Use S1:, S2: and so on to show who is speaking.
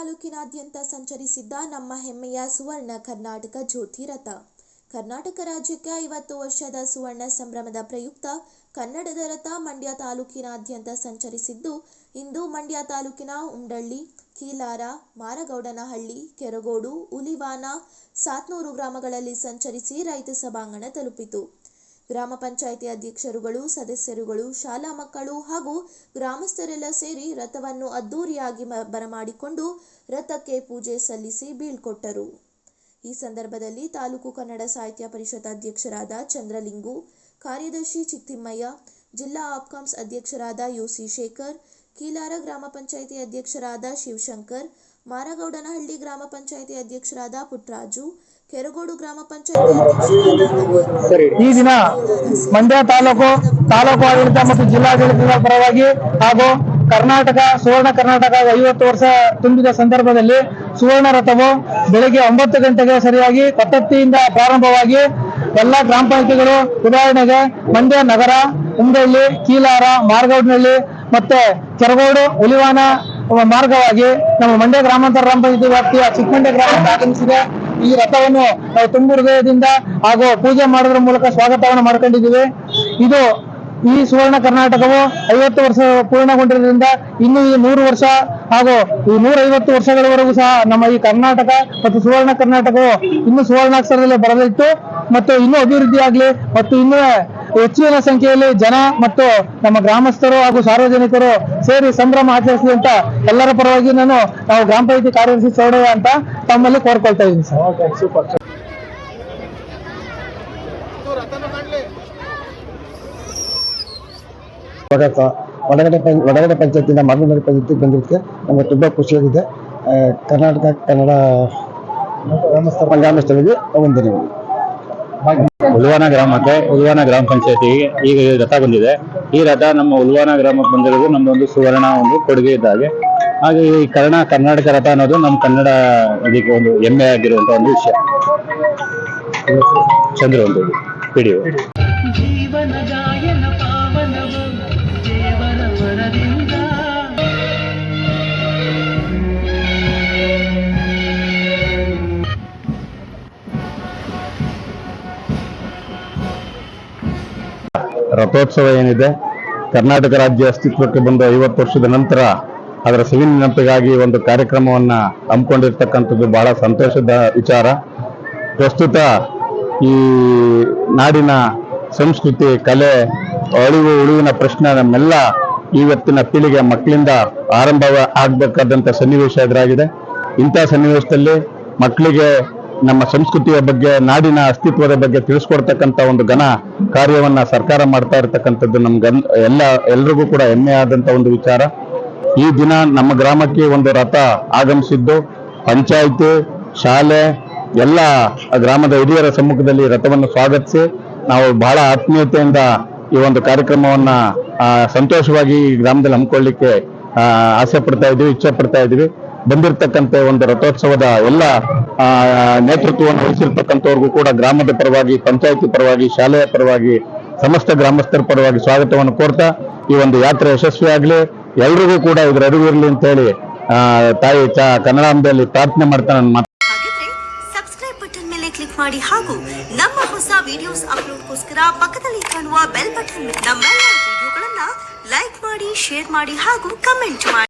S1: ತಾಲೂಕಿನಾದ್ಯಂತ ಸಂಚರಿಸಿದ್ದ ನಮ್ಮ ಹೆಮ್ಮೆಯ ಸುವರ್ಣ ಕರ್ನಾಟಕ ಜ್ಯೋತಿ ರಥ. ಕರ್ನಾಟಕ ರಾಜ್ಯಕ್ಕೆ ಐವತ್ತು ವರ್ಷದ ಸುವರ್ಣ ಸಂಭ್ರಮದ ಪ್ರಯುಕ್ತ ಕನ್ನಡದ ರಥ ಮಂಡ್ಯ ತಾಲೂಕಿನಾದ್ಯಂತ ಸಂಚರಿಸಿದ್ದು, ಇಂದು ಮಂಡ್ಯ ತಾಲೂಕಿನ ಉಂಡಳ್ಳಿ, ಕೀಲಾರ, ಮಾರಗೌಡನಹಳ್ಳಿ, ಕೆರಗೋಡು, ಉಲಿವಾನ, ಸಾತ್ನೂರು ಗ್ರಾಮಗಳಲ್ಲಿ ಸಂಚರಿಸಿ ರೈತ ಸಭಾಂಗಣ ತಲುಪಿತು. ಗ್ರಾಮ ಪಂಚಾಯಿತಿ ಅಧ್ಯಕ್ಷರುಗಳು, ಸದಸ್ಯರುಗಳು, ಶಾಲಾ ಮಕ್ಕಳು ಹಾಗೂ ಗ್ರಾಮಸ್ಥರೆಲ್ಲ ಸೇರಿ ರಥವನ್ನು ಅದ್ದೂರಿಯಾಗಿ ಬರಮಾಡಿಕೊಂಡು ರಥಕ್ಕೆ ಪೂಜೆ ಸಲ್ಲಿಸಿ ಬೀಳ್ಕೊಟ್ಟರು. ಈ ಸಂದರ್ಭದಲ್ಲಿ ತಾಲೂಕು ಕನ್ನಡ ಸಾಹಿತ್ಯ ಪರಿಷತ್ ಅಧ್ಯಕ್ಷರಾದ ಚಂದ್ರಲಿಂಗು, ಕಾರ್ಯದರ್ಶಿ ಚಿತ್ತಿಮ್ಮಯ್ಯ, ಜಿಲ್ಲಾ ಆಪ್ಕಾಮ್ಸ್ ಅಧ್ಯಕ್ಷರಾದ ಯುಸಿ ಶೇಖರ್, ಕೀಲಾರ ಗ್ರಾಮ ಪಂಚಾಯಿತಿ ಅಧ್ಯಕ್ಷರಾದ ಶಿವಶಂಕರ್, ಮಾರಗೌಡನಹಳ್ಳಿ ಗ್ರಾಮ ಪಂಚಾಯಿತಿ ಅಧ್ಯಕ್ಷರಾದ ಪುಟ್ರಾಜು ಕೆರಗೋಡು ಗ್ರಾಮ ಪಂಚಾಯಿತಿ
S2: ಈ ದಿನ ಮಂಡ್ಯ ತಾಲೂಕು ತಾಲೂಕು ಆಡಳಿತ ಮತ್ತು ಜಿಲ್ಲಾಡಳಿತದ ಪರವಾಗಿ ಹಾಗೂ ಕರ್ನಾಟಕ, ಸುವರ್ಣ ಕರ್ನಾಟಕ ಐವತ್ತು ವರ್ಷ ತುಂಬಿದ ಸಂದರ್ಭದಲ್ಲಿ ಸುವರ್ಣ ರಥವು ಬೆಳಗ್ಗೆ ಒಂಬತ್ತು ಗಂಟೆಗೆ ಸರಿಯಾಗಿ ಕತ್ತತ್ತಿಯಿಂದ ಪ್ರಾರಂಭವಾಗಿ ಎಲ್ಲಾ ಗ್ರಾಮ ಪಂಚಾಯತಿಗಳು, ಉದಾಹರಣೆಗೆ ಮಂಡ್ಯ ನಗರ ಉಂಬಳ್ಳಿ ಕೀಲಾರ ಮಾರ್ಗೌಡ್ನಹಳ್ಳಿ ಮತ್ತೆ ಕೆರಗೋಡು, ಉಲಿವಾನ ಮಾರ್ಗವಾಗಿ ನಮ್ಮ ಮಂಡ್ಯ ಗ್ರಾಮಾಂತರ ಗ್ರಾಮ ಪಂಚಾಯತಿ ವ್ಯಾಪ್ತಿಯ ಚಿಕ್ಕಮಂಡ್ಯ ಗ್ರಾಮಕ್ಕೆ ಆಗಮಿಸಿದೆ ಈ ರಥವನ್ನು ನಾವು ತುಂಬು ಹೃದಯದಿಂದ ಹಾಗೂ ಪೂಜೆ ಮಾಡೋದ್ರ ಮೂಲಕ ಸ್ವಾಗತವನ್ನು ಮಾಡ್ಕೊಂಡಿದ್ದೀವಿ. ಇದು ಈ ಸುವರ್ಣ ಕರ್ನಾಟಕವು ಐವತ್ತು ವರ್ಷ ಪೂರ್ಣಗೊಂಡಿರೋದ್ರಿಂದ ಇನ್ನು ಈ ನೂರು ವರ್ಷ ಹಾಗೂ ಈ ನೂರೈವತ್ತು ವರ್ಷಗಳವರೆಗೂ ಸಹ ನಮ್ಮ ಈ ಕರ್ನಾಟಕ ಮತ್ತು ಸುವರ್ಣ ಕರ್ನಾಟಕವು ಇನ್ನು ಸುವರ್ಣಾಕ್ಷರದಲ್ಲಿ ಬರಲಿತ್ತು ಮತ್ತು ಇನ್ನೂ ಅಭಿವೃದ್ಧಿಯಾಗಲಿ ಮತ್ತು ಇನ್ನೂ ಹೆಚ್ಚಿನ ಸಂಖ್ಯೆಯಲ್ಲಿ ಜನ ಮತ್ತು ನಮ್ಮ ಗ್ರಾಮಸ್ಥರು ಹಾಗೂ ಸಾರ್ವಜನಿಕರು ಸೇರಿ ಸಂಭ್ರಮ ಆಚರಿಸಲಿ ಅಂತ ಎಲ್ಲರ ಪರವಾಗಿ ನಾನು ನಾವು ಗ್ರಾಮ ಪಂಚಾಯತಿ ಕಾರ್ಯದರ್ಶಿ ಚೌಡಯ್ಯ ಅಂತ ತಮ್ಮಲ್ಲಿ ಕೋರ್ಕೊಳ್ತಾ ಇದ್ದೀನಿ ಸರ್. ಸೂಪರ್
S3: ಒಳಗಡೆ ವಡಗಡೆ ಪಂ- ವಡಗಡೆ ಪಂಚಾಯತಿಂದ ಮಾರ್ಗನಗರ ಪಂಚಾಯತಿಗೆ ಬಂದಿದ್ದಕ್ಕೆ ನಮಗೆ ತುಂಬ ಖುಷಿಯಾಗಿದೆ. ಕರ್ನಾಟಕ ಕನ್ನಡ ಗ್ರಾಮಸ್ಥರಿಗೆ ವಂದನೆಗಳು
S4: ಉಲ್ವಾನ ಗ್ರಾಮಕ್ಕೆ ಉಲ್ವಾನ ಗ್ರಾಮ ಪಂಚಾಯತಿಗೆ ಈಗ ಈ ರಥ ಬಂದಿದೆ. ಈ ರಥ ನಮ್ಮ ಉಲ್ವಾನ ಗ್ರಾಮಕ್ಕೆ ಬಂದಿರೋದು ನಮ್ಮದೊಂದು ಸುವರ್ಣ ಒಂದು ಕೊಡುಗೆ ಇದ್ದಾಗೆ ಹಾಗೆ. ಈ ಕರ್ಣ ಕರ್ನಾಟಕ ರಥ ಅನ್ನೋದು ನಮ್ಮ ಕನ್ನಡ ಇದಕ್ಕೆ ಒಂದು ಹೆಮ್ಮೆ ಆಗಿರುವಂತ ಒಂದು ವಿಷಯ. ಚಂದ್ರ ಒಂದು ಪಿಡಿಯು
S5: ಜೀವನ ಗಾಯನ ದೇವರ ವರದಿಂದ
S4: ರಥೋತ್ಸವ ಏನಿದೆ, ಕರ್ನಾಟಕ ರಾಜ್ಯ ಅಸ್ತಿತ್ವಕ್ಕೆ ಬಂದು ಐವತ್ತು ವರ್ಷದ ನಂತರ ಅದರ ಸಿಹಿ ನೆನಪಿಗಾಗಿ ಒಂದು ಕಾರ್ಯಕ್ರಮವನ್ನು ಹಮ್ಮಿಕೊಂಡಿರ್ತಕ್ಕಂಥದ್ದು ಬಹಳ ಸಂತೋಷದ ವಿಚಾರ. ಪ್ರಸ್ತುತ ಈ ನಾಡಿನ ಸಂಸ್ಕೃತಿ, ಕಲೆ, ಅಳಿವು, ಉಳಿವಿನ ಪ್ರಶ್ನೆ ನಮ್ಮೆಲ್ಲ ಇವತ್ತಿನ ಪೀಳಿಗೆ ಮಕ್ಕಳಿಂದ ಆರಂಭ ಆಗಬೇಕಾದಂಥ ಸನ್ನಿವೇಶ ಎದುರಾಗಿದೆ. ಇಂಥ ಸನ್ನಿವೇಶದಲ್ಲಿ ಮಕ್ಕಳಿಗೆ ನಮ್ಮ ಸಂಸ್ಕೃತಿಯ ಬಗ್ಗೆ, ನಾಡಿನ ಅಸ್ತಿತ್ವದ ಬಗ್ಗೆ ತಿಳಿಸ್ಕೊಡ್ತಕ್ಕಂಥ ಒಂದು ಘನ ಕಾರ್ಯವನ್ನ ಸರ್ಕಾರ ಮಾಡ್ತಾ ಇರತಕ್ಕಂಥದ್ದು ನಮ್ಗೆ ಎಲ್ಲ, ಎಲ್ರಿಗೂ ಕೂಡ ಹೆಮ್ಮೆ ಆದಂತ ಒಂದು ವಿಚಾರ. ಈ ದಿನ ನಮ್ಮ ಗ್ರಾಮಕ್ಕೆ ಒಂದು ರಥ ಆಗಮಿಸಿದ್ದು. ಪಂಚಾಯಿತಿ, ಶಾಲೆ, ಎಲ್ಲ ಗ್ರಾಮದ ಹಿರಿಯರ ಸಮ್ಮುಖದಲ್ಲಿ ರಥವನ್ನು ಸ್ವಾಗತಿಸಿ ನಾವು ಬಹಳ ಆತ್ಮೀಯತೆಯಿಂದ ಈ ಒಂದು ಕಾರ್ಯಕ್ರಮವನ್ನ ಸಂತೋಷವಾಗಿ ಈ ಗ್ರಾಮದಲ್ಲಿ ಹಮ್ಮಿಕೊಳ್ಳಿಕ್ಕೆ ಆಸೆ ಪಡ್ತಾ ಇದ್ದೀವಿ ಇಚ್ಛೆ ಪಡ್ತಾ ಇದೀವಿ. ಬಂದಿರತಕ್ಕಂತ ಒಂದು ರಥೋತ್ಸವದ ಎಲ್ಲ ನೇತೃತ್ವವನ್ನು ವಹಿಸಿರ್ತಕ್ಕಂಥವ್ರಿಗೂ ಕೂಡ ಗ್ರಾಮದ ಪರವಾಗಿ, ಪಂಚಾಯತಿ ಪರವಾಗಿ, ಶಾಲೆಯ ಪರವಾಗಿ, ಸಮಸ್ತ ಗ್ರಾಮಸ್ಥರ ಪರವಾಗಿ ಸ್ವಾಗತವನ್ನು ಕೋರ್ತಾ ಈ ಒಂದು ಯಾತ್ರೆ ಯಶಸ್ವಿಯಾಗಲಿ ಎಲ್ರಿಗೂ ಕೂಡ ಇದ್ರ ಇರಲಿ ಅಂತ ಹೇಳಿ ತಾಯಿ ಚಾ, ಕನ್ನಡಾಂಬೆಯಲ್ಲಿ ಪ್ರಾರ್ಥನೆ ಮಾಡ್ತಾ
S6: ಹಾಗಿದ್ರೆ ಸಬ್ಸ್ಕ್ರೈಬ್ ಬಟನ್ ಮೇಲೆ ಕ್ಲಿಕ್ ಮಾಡಿ ಹಾಗೂ ನಮ್ಮ ಹೊಸ ವಿಡಿಯೋಸ್ ಅಪ್ಲೋಡ್ಗೋಸ್ಕರ ಪಕ್ಕದಲ್ಲಿ ಕಾಣುವ ಬೆಲ್ ಬಟನ್ ನಮ್ಮೆಲ್ಲ ವಿಡಿಯೋಗಳನ್ನ ಲೈಕ್ ಮಾಡಿ ಶೇರ್ ಮಾಡಿ ಹಾಗೂ ಕಮೆಂಟ್ ಮಾಡಿ.